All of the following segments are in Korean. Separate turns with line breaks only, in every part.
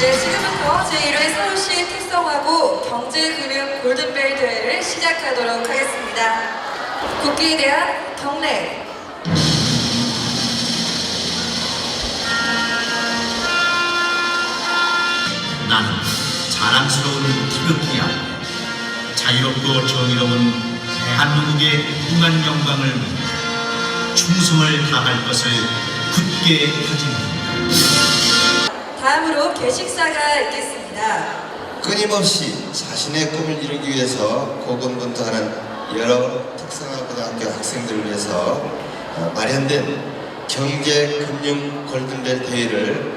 네, 지금부터 제1회 서울시 특성화고 경제금융 골든벨 대회를 시작하도록 하겠습니다. 국기에 대한 경례.
나는 자랑스러운 태극기야. 자유롭고 정의로운 대한민국의 무한 영광을 위해 충성을 다할 것을 굳게 다짐한다.
개식사가 있겠습니다.
끊임없이 자신의 꿈을 이루기 위해서 고군분투하는 여러 특성화고등학교 학생들을 위해서 어, 마련된 경제 금융 골든벨 대회를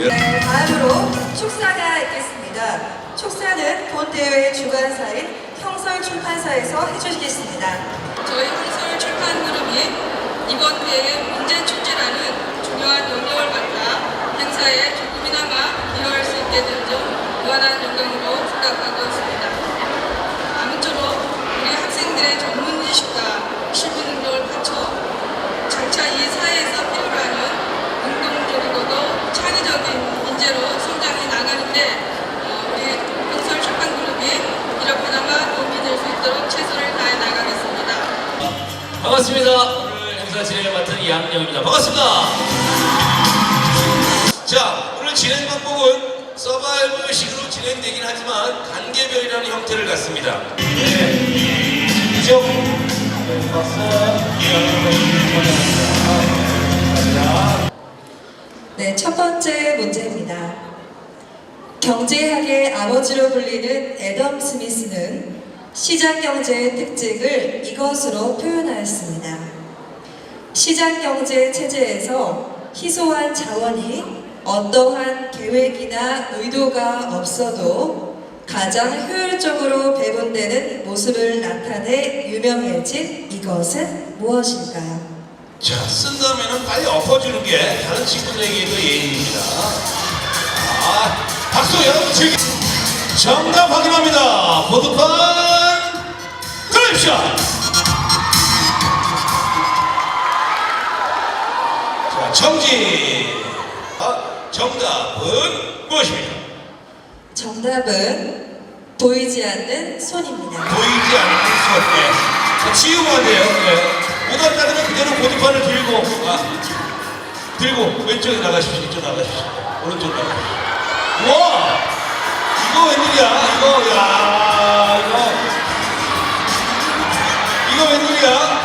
여-
네, 다음으로 축사가 있겠습니다. 축사는 본 대회의 주관사인 형설 출판사에서 해주시겠습니다.
저희 한솔 출판 그룹이 이번 대회 문제 출제라는 중요한 영역을 맡아 행사에 조금이나마 기여할 수 있게 된점 무한한 영광으로 생각하고 있습니다. 아무쪼록 우리 학생들의 전문 지식과 실무 능력을 갖춰 장차 이 사회에서 필요로 하는 능동적이고도 창의적인 인재로 성장해 나가는데 어, 우리 한솔 출판 그룹이 이렇게나마 도움이 될 수 있도록 최선을 다해 나가겠습니다.
반갑습니다. 오늘 행사 진행을 맡은 이한영입니다. 반갑습니다. 자, 오늘 진행 방법은 서바이벌식으로 진행되긴 하지만 단계별이라는 형태를 갖습니다. 네.
네, 첫 번째 문제입니다. 경제학의 아버지로 불리는 애덤 스미스는 시장 경제의 특징을 이것으로 표현하였습니다. 시장 경제 체제에서 희소한 자원이 어떠한 계획이나 의도가 없어도 가장 효율적으로 배분되는 모습을 나타내 유명해진 이것은 무엇일까요?
자, 쓴다면은 빨리 엎어주는 게 다른 친구들에게도 예의입니다. 아, 박수 여러분 즐기. 정답 확인합니다. 보드판 드립쇼. 자, 정지. 아, 정답은 무엇입니까?
정답은 보이지 않는 손입니다.
보이지 않는 손. 네. 자, 안 돼요. 네. 오답자들은 그대로 보드판을 들고, 아, 들고 왼쪽에 나가십시오. 이쪽 나가십시오. 오른쪽 나가십시오. 와! 이거 웬일이야? 이거, 야 이거. 이거 웬일이야?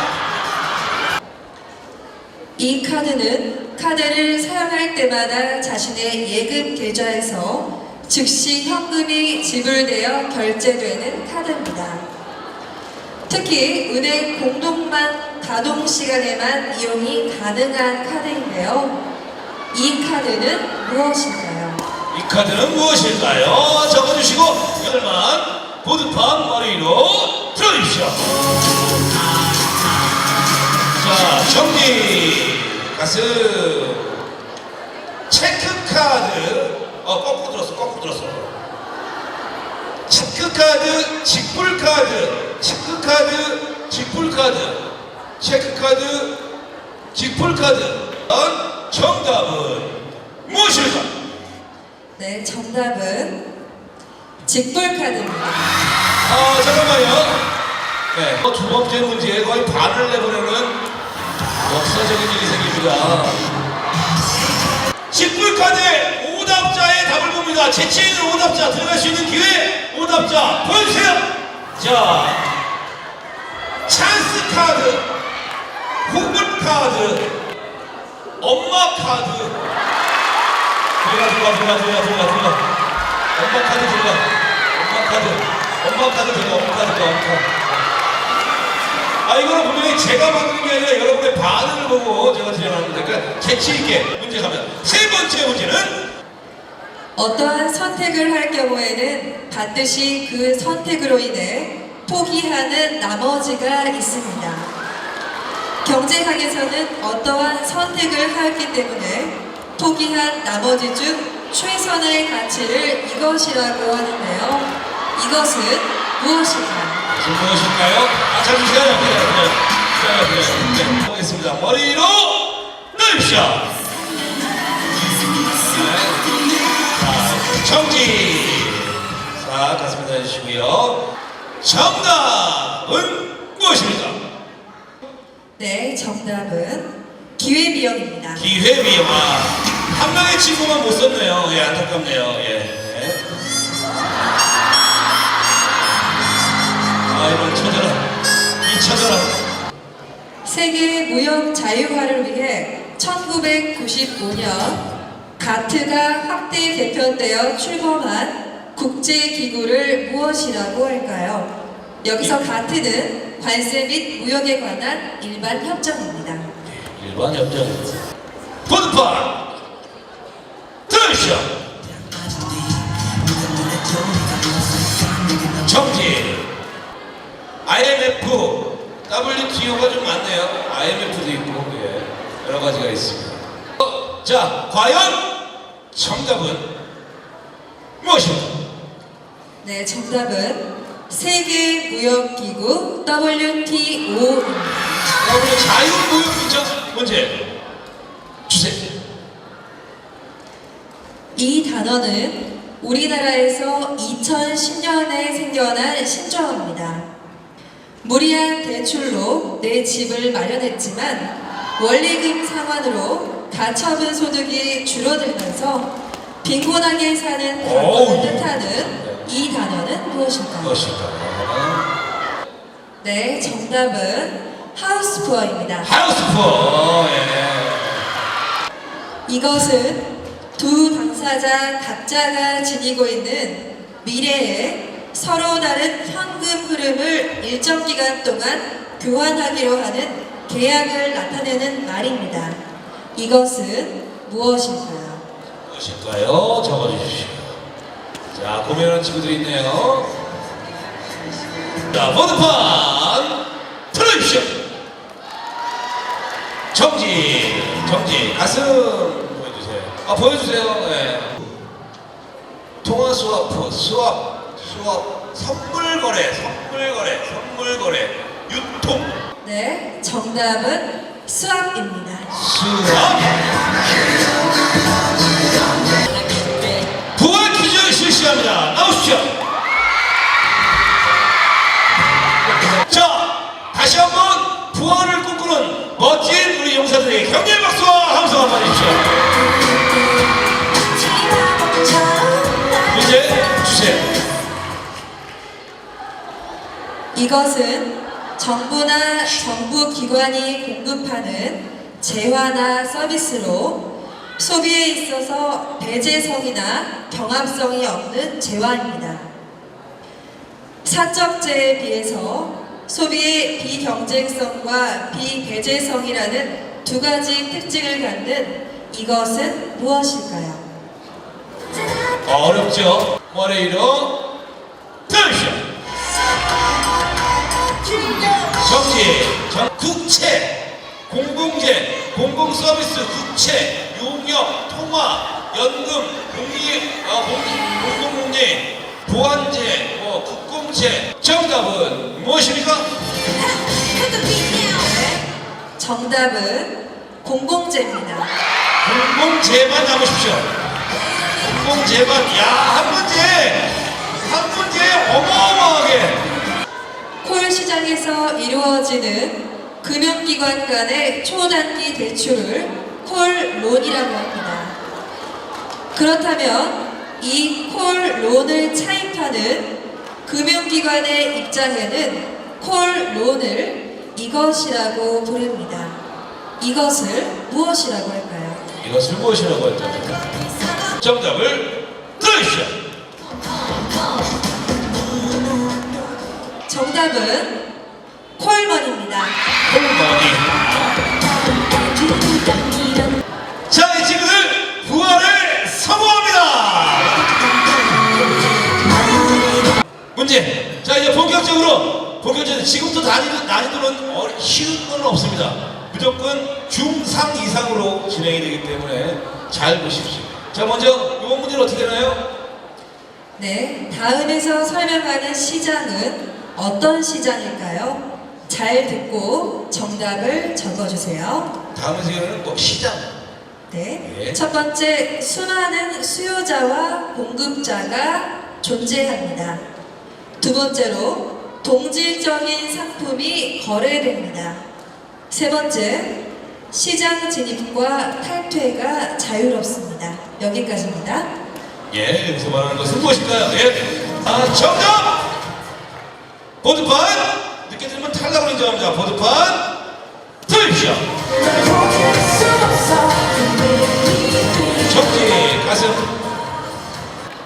이 카드는 카드를 사용할 때마다 자신의 예금 계좌에서 즉시 현금이 지불되어 결제되는 카드입니다. 특히 은행 공동만 가동 시간에만 이용이 가능한 카드인데요. 이 카드는 무엇일까요?
이 카드는 무엇일까요? 적어주시고, 여덟만 보드판 머리로 들어주십시오. 자, 정리. 가슴. 체크카드. 어, 거꾸로 들었어, 거꾸로 들었어. 체크카드, 직불카드. 체크카드, 직불카드. 체크카드, 직불카드. 어, 정답은 무엇일까?
네, 정답은 직불카드입니다.
아, 잠깐만요. 네. 어, 두 번째 문제에 거의 반을 내보내는 역사적인 일이 생깁니다. 직불카드 오답자의 답을 봅니다. 재치 있는 오답자 들어갈 수 있는 기회 오답자 보여주세요. 자, 찬스 카드, 후불 카드, 엄마 카드. 들어가 들어가 들어가 들어가 들어가 들어가. 엄마 카드 들어가. 엄마 카드. 엄마 카드 들어가. 엄마 카드 들어가. 엄마 카드. 아 이거는 분명히 제가 만드는 게 아니라 여러분의 반응을 보고 제가 진행하는 거니까 재치 있게 문제 가면 세 번째 문제는
어떠한 선택을 할 경우에는 반드시 그 선택으로 인해 포기하는 나머지가 있습니다. 경제학에서는 어떠한 선택을 하기 때문에 포기한 나머지 중 최선의 가치를 이것이라고 하는데요. 이것은 무엇일까요?
아 잠시만요. 네, 네. 자, 네, 네. 보겠습니다. 머리로. 네. 자, 정지. 자, 가슴 다해주시고요. 정답은 무엇입니까?
네, 정답은 기회비용입니다.
기회비용 아. 한 명의 친구만 못 썼네요. 예, 안타깝네요. 예. 아, 이걸 찾아라. 이 찾아라.
세계 무역 자유화를 위해 1995년 가트가 확대 개편되어 출범한 국제기구를 무엇이라고 할까요? 여기서 가트는 관세 및 무역에 관한 일반 협정입니다.
일반 협정. 보드판 들으시죠. 정지. IMF, WTO가 좀 많네요. IMF도 있고, 예, 여러 가지가 있습니다. 어, 자, 과연 정답은 무엇입니까?
네, 정답은 세계무역기구 WTO입니다.
여러분 자유무역민정 문제 주세요.
이 단어는 우리나라에서 2010년에 생겨난 신조어입니다. 무리한 대출로 내 집을 마련했지만 원리금 상환으로 가처분 소득이 줄어들면서 빈곤하게 사는
어우.
가구를 뜻하는 이 단어는 무엇일까요?
무엇일까요?
네, 정답은 하우스푸어입니다.
하우스푸어. 예.
이것은 두 당사자 각자가 지니고 있는 미래에 서로 다른 현금 흐름을 일정 기간 동안 교환하기로 하는 계약을 나타내는 말입니다. 이것은 무엇일까요?
무엇일까요? 적어주십시오. 자, 고민하는 친구들이 있네요. 자, 보드판 틀어주십시오. 정지, 정지, 가슴 보여주세요. 아, 보여주세요. 네. 통화 수업, 수업, 수업, 선물 거래, 선물 거래, 선물 거래, 유통,
네, 정답은 수학입니다.
수업. 부활 퀴즈 실시합니다. 나오십시오. 자, 다시 한번 부활을 꿈꾸는 멋진 우리 용사들에게 격려의 박수와 함성 한번 해주십시오.
이것은 정부나 정부 기관이 공급하는 재화나 서비스로 소비에 있어서 배제성이나 경합성이 없는 재화입니다. 사적재에 비해서 소비의 비경쟁성과 비배제성이라는 두 가지 특징을 갖는 이것은 무엇일까요?
어렵죠? 머레이로 들으시오. 정지, 정, 국채, 공공재, 공공서비스, 국채, 용역, 통화, 연금, 공리, 어, 공, 공공공리, 보안재, 뭐, 국공채. 정답은 무엇입니까?
정답은 공공재입니다.
공공재만 남으십시오. 공공재만, 야, 한 문제! 한 문제 어마어마하게!
콜 시장에서 이루어지는 금융기관 간의 초단기 대출을 콜론이라고 합니다. 그렇다면 이 콜론을 차입하는 금융기관의 입장에는 콜론을 이것이라고 부릅니다. 이것을 무엇이라고 할까요?
이것을 무엇이라고 할까요? 정답을 들으시죠.
정답은 콜먼입니다.
콜머니. 자, 이 친구들 부활을 성공합니다. 문제. 자, 이제 본격적으로 본격적으로 지금부터 난이도, 난이도는 어, 쉬운 건 없습니다. 무조건 중상 이상으로 진행이 되기 때문에 잘 보십시오. 자, 먼저 이번 문제는 어떻게 되나요?
네, 다음에서 설명하는 시장은 어떤 시장일까요? 잘 듣고 정답을 적어주세요.
다음 세계는 뭐 시장,
네.
예.
첫 번째, 수많은 수요자와 공급자가 존재합니다. 두 번째로, 동질적인 상품이 거래됩니다. 세 번째, 시장 진입과 탈퇴가 자유롭습니다. 여기까지입니다.
예, 여기서 말하는 것은 무엇일까요? 예. 아, 정답! 보드판! 늦게 들으면 탈락을 인정합니다. 보드판! 들으십시오. 정지, 가슴.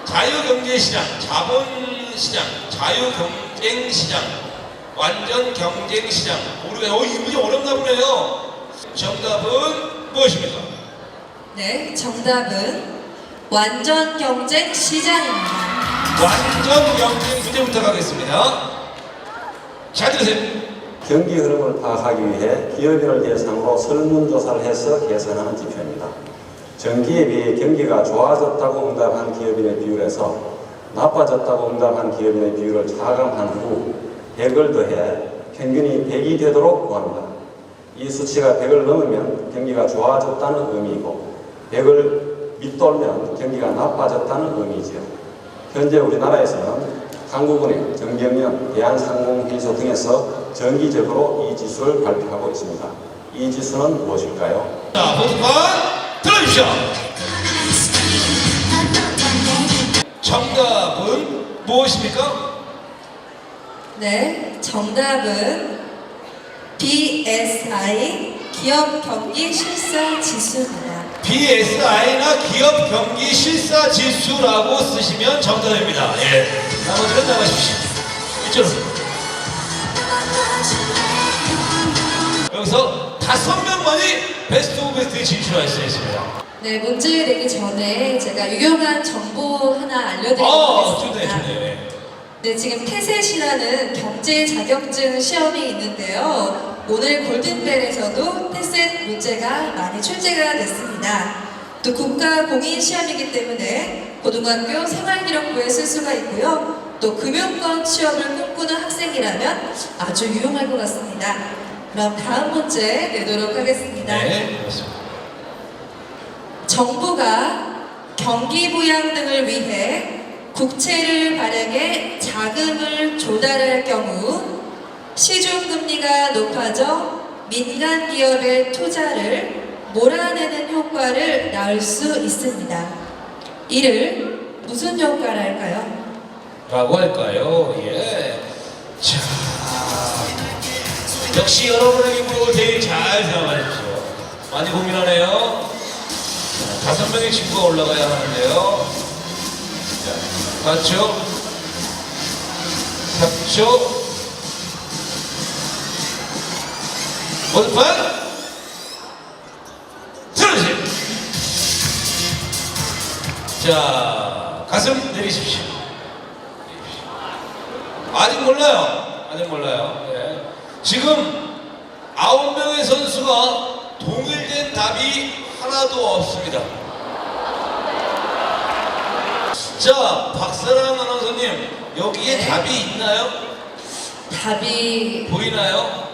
자유경제시장, 자본시장, 자유경쟁시장, 완전 경쟁시장. 모르겠 어, 이 문제 어렵나 보네요. 정답은 무엇입니까?
네, 정답은 완전 경쟁 시장입니다.
완전 경쟁 문제부터 가겠습니다. 잘 들으세요.
경기 흐름을 파악하기 위해 기업인을 대상으로 설문조사를 해서 계산하는 지표입니다. 전기에 비해 경기가 좋아졌다고 응답한 기업인의 비율에서 나빠졌다고 응답한 기업인의 비율을 차감한 후 100을 더해 평균이 100이 되도록 구합니다. 이 수치가 100을 넘으면 경기가 좋아졌다는 의미이고 100을 밑돌면 경기가 나빠졌다는 의미지요. 현재 우리나라에서는 한국은행, 정경련, 대한상공회의소 등에서 정기적으로 이 지수를 발표하고 있습니다. 이 지수는 무엇일까요?
자, 보드판 들어주십시오. 정답은 무엇입니까?
네, 정답은 BSI 기업 경기 실사 지수입니다.
BSI나 기업 경기 실사 지수라고 쓰시면 정답입니다. 예. 나머지는 나가십시오. 이쪽으로. 여기서 다섯 명만이 베스트 오브 베스트에 진출할 수 있습니다.
네, 문제 내기 전에 제가 유용한 정보 하나 알려드리고
어, 좋네. 좋네.
네, 지금 테셋이라는 경제 자격증 시험이 있는데요. 오늘 골든벨에서도 테셋 문제가 많이 출제가 됐습니다. 또 국가 공인 시험이기 때문에 고등학교 생활기록부에 쓸 수가 있고요. 또 금융권 취업을 꿈꾸는 학생이라면 아주 유용할 것 같습니다. 그럼 다음 문제 내도록 하겠습니다.
네, 그렇습니다.
정부가 경기 부양 등을 위해 국채를 발행해 자금을 조달할 경우 시중 금리가 높아져 민간 기업의 투자를 몰아내는 효과를 낳을 수 있습니다. 이를 무슨 효과랄까요?
라고 할까요? 예. 자, 역시 여러분에게 물어볼 테니 잘 생각하십시오. 많이 고민하네요. 자, 다섯 명의 친구가 올라가야 하는데요. 자, 맞죠? 3초. 원판 들어주세요. 자, 가슴 내리십시오. 아직 몰라요. 아직 몰라요. 예. 지금 아홉 명의 선수가 동일된 답이 하나도 없습니다. 자, 박사랑 아나운서님, 여기에
네.
답이 있나요?
답이
보이나요?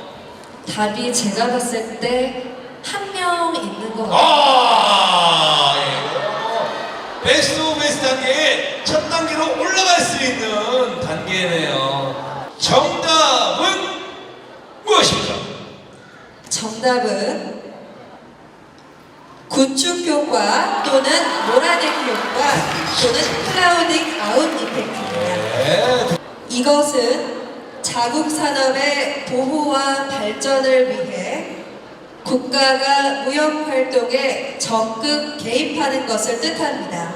답이 제가 봤을 때 한 명 있는 것 같아요.
아, 예. 베스트 오브 베스트 단계에 첫 단계로 올라갈 수 있는 단계네요. 정답은 무엇입니까?
정답은 구축 효과 또는 몰아내기 효과 또는 클라우딩 아웃 이펙트입니다.
네.
이것은 자국 산업의 보호와 발전을 위해 국가가 무역 활동에 적극 개입하는 것을 뜻합니다.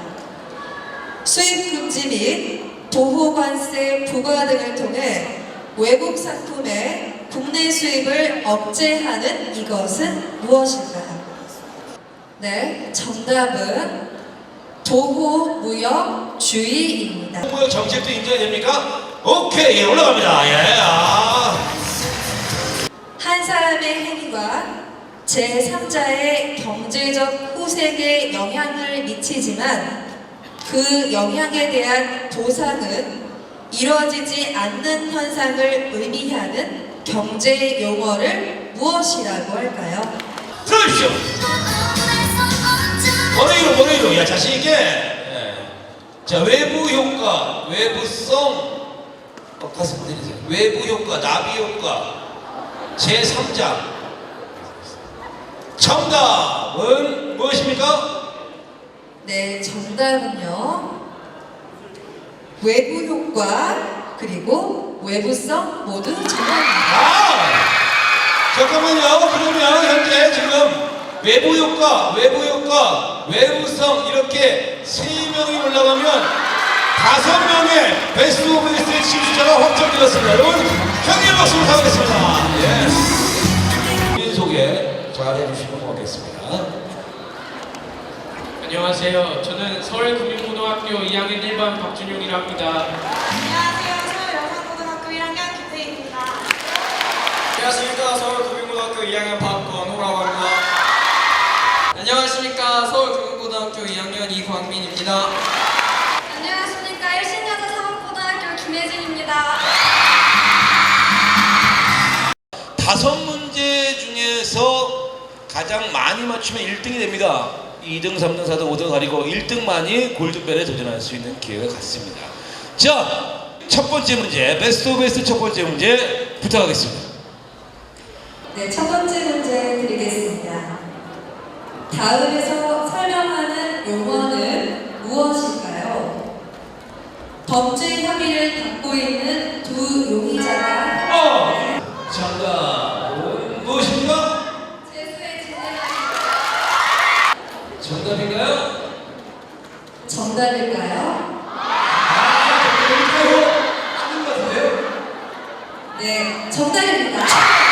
수입 금지 및 보호 관세 부과 등을 통해 외국 상품의 국내 수입을 억제하는 이것은 무엇일까요? 네, 정답은 보호 무역 주의입니다.
무역 정책도 인정이 됩니까? 오케이, 예, 올라갑니다. 예, 아.
한 사람의 행위가 제3자의 경제적 후색에 영향을 미치지만 그 영향에 대한 보상은 이루어지지 않는 현상을 의미하는 경제 용어를 무엇이라고 할까요?
들어주십시오.
Oh,
번호이로 번호이로 야 자신 있게. 예. 자 외부 효과, 외부성. 어, 가슴 내리세요. 외부 효과, 나비 효과. 제 3장. 정답은 무엇입니까?
네, 정답은요. 외부 효과 그리고 외부성 모두 정답입니다.
아! 잠깐만요. 그러면 현재 지금 외부 효과, 외부 효과, 외부성 이렇게 세 명이 올라가면 다섯 명의 베스트 오브 베스트의 진수자가 확정되었습니다. 여러분 형님 박수 부탁드리겠습니다. 예. 본인 소개 잘 해주시면 고맙겠습니다.
안녕하세요. 저는 서울금융고등학교 2학년 1반 박준용이라 합니다.
안녕하세요. 서울영상고등학교 1학년 김세희입니다.
안녕하십니까. 서울금융고등학교 2학년 박건호라고 합니다. 안녕하십니까. 서울금융고등학교 2학년 이광민입니다.
다섯 문제 중에서 가장 많이 맞추면 1등이 됩니다. 2등, 3등, 4등, 5등 가리고 1등만이 골든벨에 도전할 수 있는 기회가 같습니다. 자, 첫 번째 문제, 베스트 오브 베스트 첫 번째 문제 부탁하겠습니다.
네, 첫 번째 문제 드리겠습니다. 다음에서 설명하는 용어는 무엇일까요? 범죄 혐의를 받고 있는 두 용의자가
어! 정답은 무엇입니까?
재수의 진행을
정답인가요?
정답일까요?
아? 아닌 것 같은데요?
네, 정답입니다.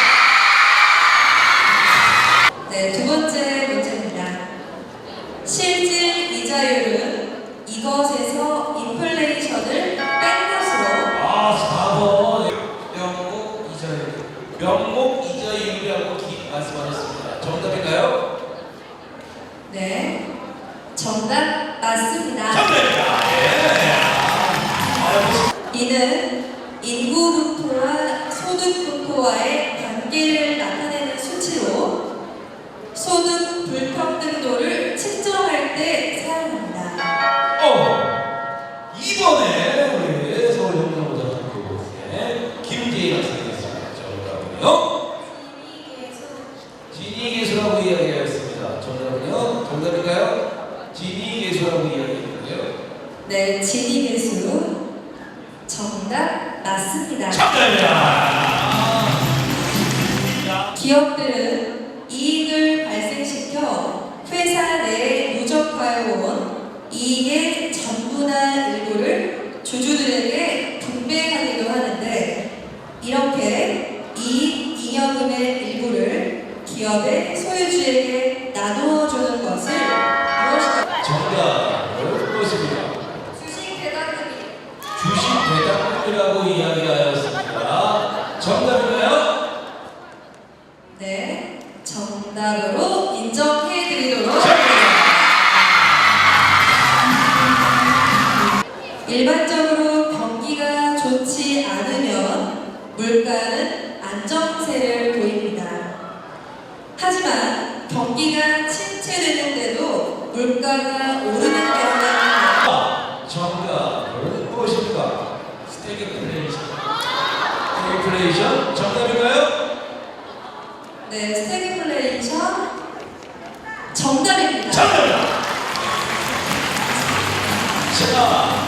소득 불평등도를 측정할 때 사용합니다.
어, 이번에 배당금이라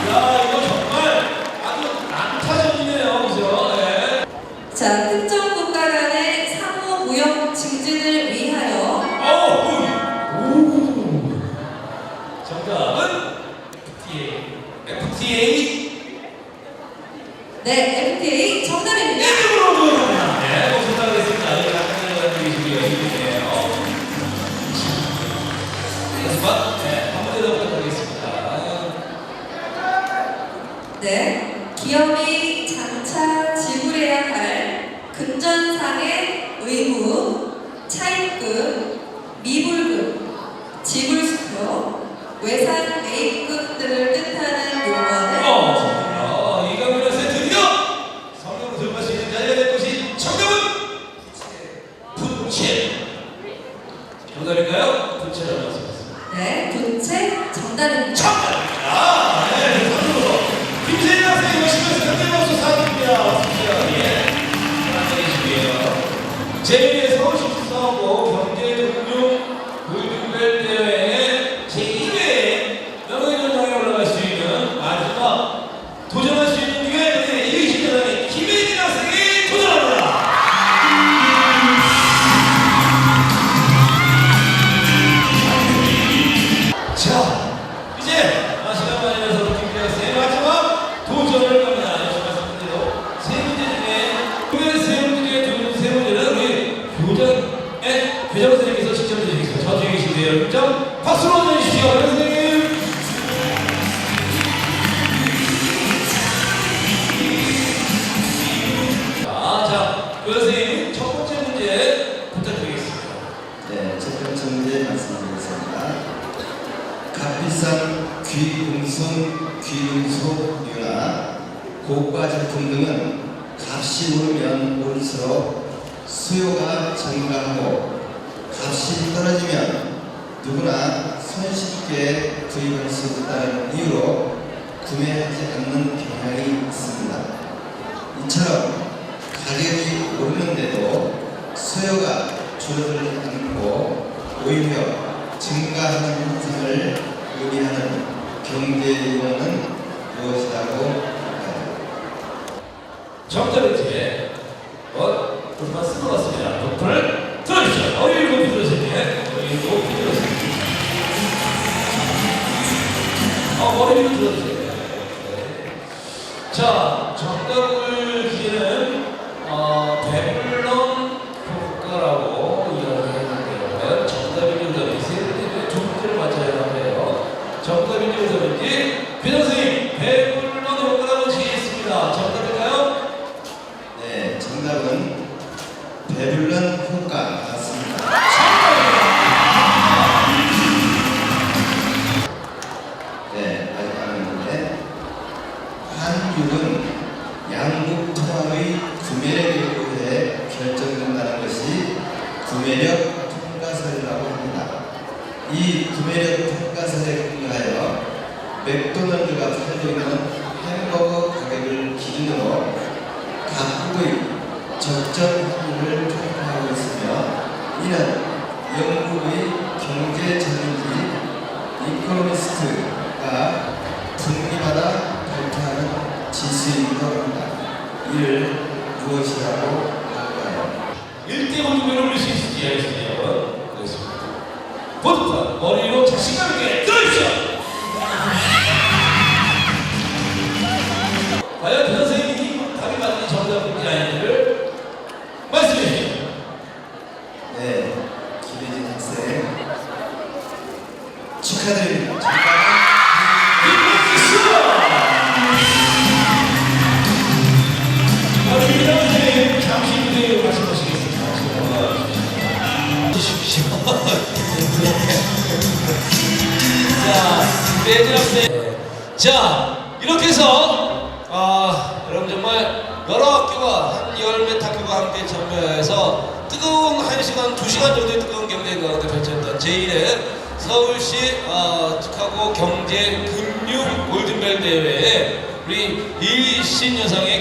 야
오히려 증가하는 현상을 의미하는 경제이론은 무엇이라고 할까요?
정답이죠.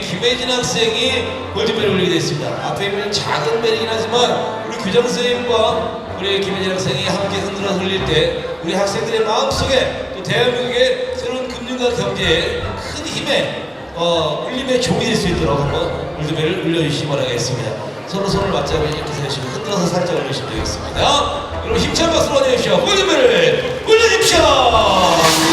김혜진 학생이 골든벨을 울리게 됐습니다. 앞에 있는 작은 벨이긴 하지만 우리 교장 선생님과 우리 김혜진 학생이 함께 흔들어 흘릴 때 우리 학생들의 마음속에 또 대한민국의 새로운 금융과 경제에 큰 힘에 어, 울림의 종이 될 수 있도록 한번 골든벨을 울려주시기 바라겠습니다. 서로 손을 맞잡고 이렇게 세시고 흔들어서 살짝 올리시면 되겠습니다. 여러분 힘찬 박수로 환영해 주십시오. 골든벨을 울려주십시오!